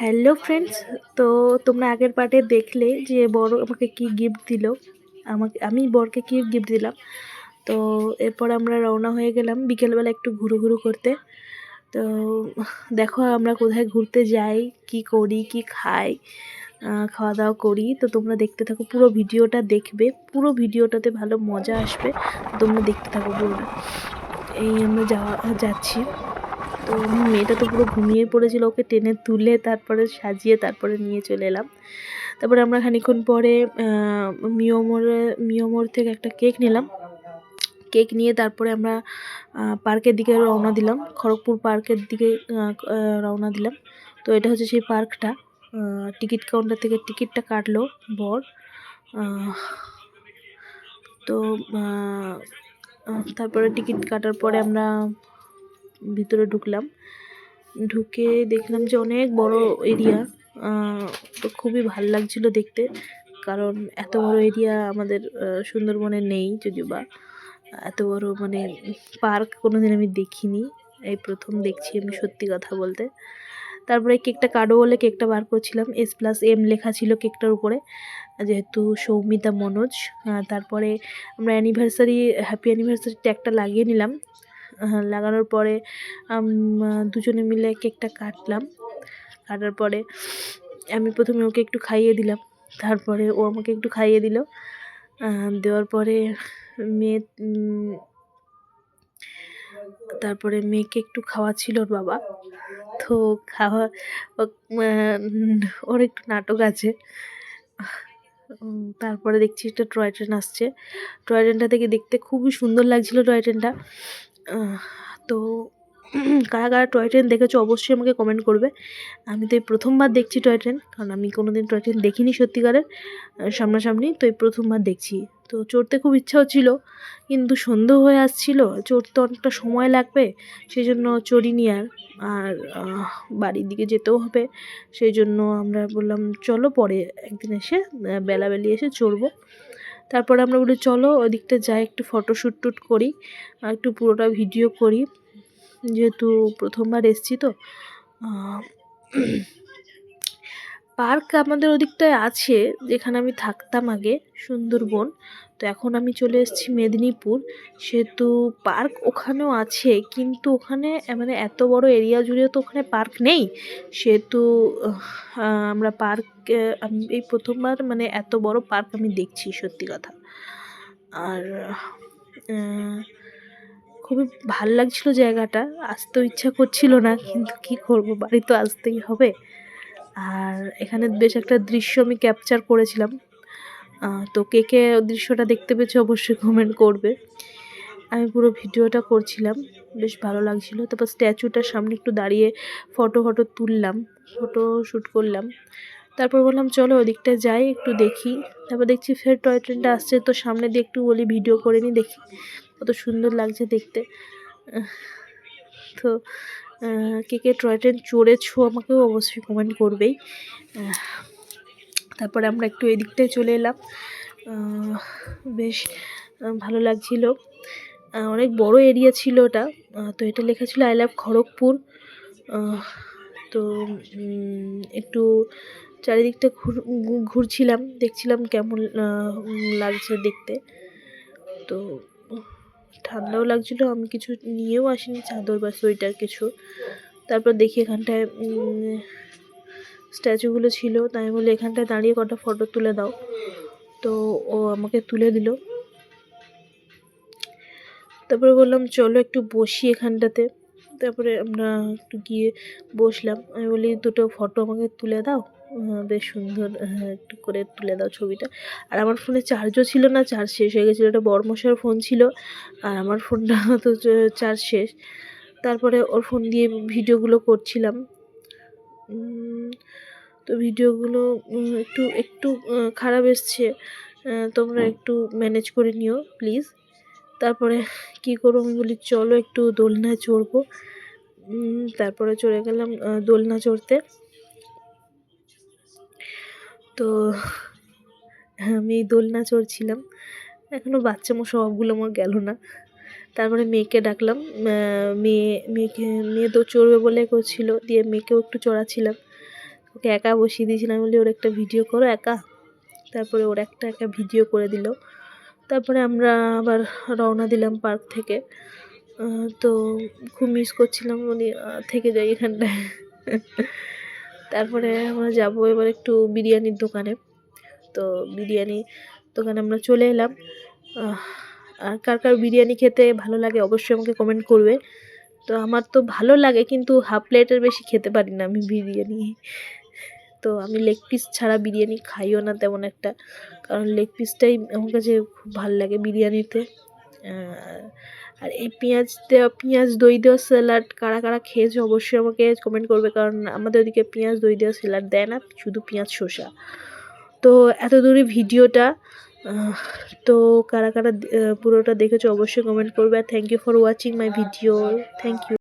Hello friends তো তোমরা আগের পার্টে দেখলে যে বড় আমাকে কি গিফট দিল। আমাকে, আমি বরকে কি গিফট দিলাম। তো এরপর আমরা রওনা হয়ে গেলাম বিকেলবেলা একটু ঘুরু ঘুরু করতে। তো দেখো আমরা কোথায় ঘুরতে যাই, কি করি, কি খাই খাওয়া দাওয়া করি। তো তোমরা দেখতে থাকো, পুরো ভিডিওটা দেখবে। পুরো ভিডিওটাতে ভালো মজা আসবে। তোমরা দেখতে থাকো পুরোটা এই আমরা যাওয়া, যাচ্ছি। তো মেয়েটা তো পুরো ঘুমিয়ে পড়েছিল, ওকে টেনে তুলে তারপরে সাজিয়ে তারপরে নিয়ে চলে এলাম। তারপরে আমরা খানিক্ষণ পরে মিওমোড়ে মিওমোড় থেকে একটা কেক নিলাম। কেক নিয়ে তারপরে আমরা পার্কের দিকে রওনা দিলাম। খড়গপুর পার্কের দিকে রওনা দিলাম। তো এটা হচ্ছে সেই পার্কটা। টিকিট কাউন্টার থেকে টিকিটটা কাটলো বর। তো তারপরে টিকিট কাটার পরে আমরা ভিতরে ঢুকলাম। ঢুকে দেখলাম যে অনেক বড় এরিয়া তো খুবই ভালো লাগছিল দেখতে। কারণ এত বড় এরিয়া আমাদের সুন্দরবনে নেই যদিও বা। এত বড় মানে পার্ক কোনোদিন আমি দেখিনি। এই প্রথম দেখছি আমি সত্যি কথা বলতে। তারপরে কেকটা কাটো বলে কেকটা বার করছিলাম। এস প্লাস এম লেখা ছিল কেকটার উপরে। যেহেতু সৌমিতা মনোজ। তারপরে আমরা অ্যানিভার্সারি হ্যাপি অ্যানিভার্সারি ট্যাগটা লাগিয়ে নিলাম। লাগানোর পরে দুজনে মিলে কেকটা কাটলাম। কাটার পরে আমি প্রথমে ওকে একটু খাইয়ে দিলাম। তারপরে ও আমাকে একটু খাইয়ে দিল। দেওয়ার পরে মেয়ে তারপরে মেয়েকে একটু খাওয়া ছিল ওর বাবা। তো খাওয়া ওর একটু নাটক আছে। তারপরে দেখছি একটা টয় ট্রেন আসছে। টয় ট্রেনটা থেকে দেখতে খুবই সুন্দর লাগছিল টয় ট্রেনটা। তো কারা কারা টয় ট্রেন দেখেছ অবশ্যই আমাকে কমেন্ট করবে। আমি তো এই প্রথমবার দেখছি টয় ট্রেন কারণ আমি কোনো দিন টয় ট্রেন দেখিনি সত্যিকারের সামনাসামনি, তো এই প্রথমবার দেখছি। তো চড়তে খুব ইচ্ছাও ছিল, কিন্তু সন্ধ্যে হয়ে আসছিল, চড়তে অনেকটা সময় লাগবে সেই জন্য চড়িনি আর। আর বাড়ির দিকে যেতেও হবে সেই জন্য আমরা বললাম, চলো পরে একদিন এসে বেলাবেলি এসে চড়বো। তারপরে আমরা বলি, চলো ওদিকটা যাই, একটু ফটোশ্যুট টুট করি, আর একটু পুরোটা ভিডিও করি। যেহেতু প্রথমবার এসছি তো পার্ক আমাদের ওদিকটায় আছে, যেখানে আমি থাকতাম আগে, সুন্দরবন। তো এখন আমি চলে এসেছি মেদিনীপুর। সেহেতু পার্ক ওখানেও আছে, কিন্তু ওখানে মানে এত বড় এরিয়া জুড়ে তো ওখানে পার্ক নেই। সেহেতু আমরা পার্ক, আমি এই প্রথমবার মানে এত বড় পার্ক আমি দেখছি, সত্যি কথা। আর খুবই ভালো লাগছিল জায়গাটা। আসতেও ইচ্ছা করছিল না, কিন্তু কি করব, বাড়ি তো আসতেই হবে। আর এখানে বেশ একটা দৃশ্য আমি ক্যাপচার করেছিলাম। তো কে কে দৃশ্যটা দেখতে পেয়েছে অবশ্যই কমেন্ট করবে। আমি পুরো ভিডিওটা করছিলাম, বেশ ভালো লাগছিল। তারপর স্ট্যাচুটার সামনে একটু দাঁড়িয়ে ফটো ফটো তুললাম ফটো শ্যুট করলাম। তারপর বললাম, চলো ওদিকটায় যাই, একটু দেখি। তারপর দেখছি ফের টয় ট্রেনটা আসছে, তো সামনে দিয়ে একটু বলি ভিডিও করে নিই দেখি। কত সুন্দর লাগছে দেখতে। তো কে কে টয় ট্রেন চড়েছো আমাকেও অবশ্যই কমেন্ট করবেই। তারপরে আমরা একটু এদিকটায় চলে এলাম। বেশ ভালো লাগছিল। অনেক বড় এরিয়া ছিল ওটা। তো এটা লেখা ছিল আই লাভ খড়গপুর। তো একটু চারিদিকটা ঘুর, ঘুরছিলাম, দেখছিলাম কেমন লাগছে দেখতে। তো ঠান্ডাও লাগছিল, আমি কিছু নিয়েও আসিনি, চাদর বা সোয়েটার কিছু। তারপর দেখি এখানটায় স্ট্যাচুগুলো ছিল, তাই আমি বলি, এখানটায় দাঁড়িয়ে কটা ফটো তুলে দাও। তো ও আমাকে তুলে দিল। তারপরে বললাম, চলো একটু বসি এখানটাতে। তারপরে আমরা একটু গিয়ে বসলাম। আমি বলি, দুটো ফটো আমাকে তুলে দাও। বেশ সুন্দর একটু করে তুলে দাও ছবিটা। আর আমার ফোনে চার্জও ছিল না চার্জ শেষ হয়ে গেছিল। এটা বড়মশার ফোন ছিল, আর আমার ফোনটা তো চার্জ শেষ। তারপরে ওর ফোন দিয়ে ভিডিওগুলো করছিলাম। তো ভিডিওগুলো একটু একটু খারাপ এসছে তোমরা একটু ম্যানেজ করে নিও প্লিজ তারপরে কী করব, আমি বলি, চলো একটু দোলনায় চড়বো। তারপরে চড়ে গেলাম দোলনা চড়তে। তো আমি দোলনা চড়ছিলাম। এখনও বাচ্চা মো স্বভাবগুলো আমার গেল না। তারপরে মেয়েকে ডাকলাম। মেয়ে, মেয়েকে, মেয়ে তো চড়বে বলে করছিল, দিয়ে মেয়েকেও একটু চড়াচ্ছিলাম। ওকে একা বসিয়ে দিয়েছিলাম। বলি, ওর একটা ভিডিও করো একা। তারপরে ওর একটা একা ভিডিও করে দিল। তারপরে আমরা আবার রওনা দিলাম পার্ক থেকে। তো খুব মিস করছিলাম। উনি থেকে যাই এখানটায়। তারপরে আমরা যাব এবার একটু বিরিয়ানির দোকানে। তো বিরিয়ানি দোকানে আমরা চলে এলাম। আর কার কার বিরিয়ানি খেতে ভালো লাগে অবশ্যই আমাকে কমেন্ট করবে। তো আমার তো ভালো লাগে কিন্তু হাফ প্লেটের বেশি খেতে পারি না আমি বিরিয়ানি। তো আমি লেগ পিস ছাড়া বিরিয়ানি খাইও না তেমন একটা। কারণ লেগ পিসটাই আমার কাছে খুব ভালো লাগে বিরিয়ানিতে। আর এই পেঁয়াজ দেওয়া, পেঁয়াজ দই দেওয়া স্যালাড কারা কারা খেয়েছে অবশ্যই আমাকে কমেন্ট করবে কারণ আমাদের ওদিকে পেঁয়াজ দই দেওয়া স্যালাড দেয় না, শুধু পেঁয়াজ শসা। তো এত দূরে ভিডিওটা তো কারা কারা পুরোটা দেখেছ অবশ্যই কমেন্ট করবে। আর thank you for watching my video thank you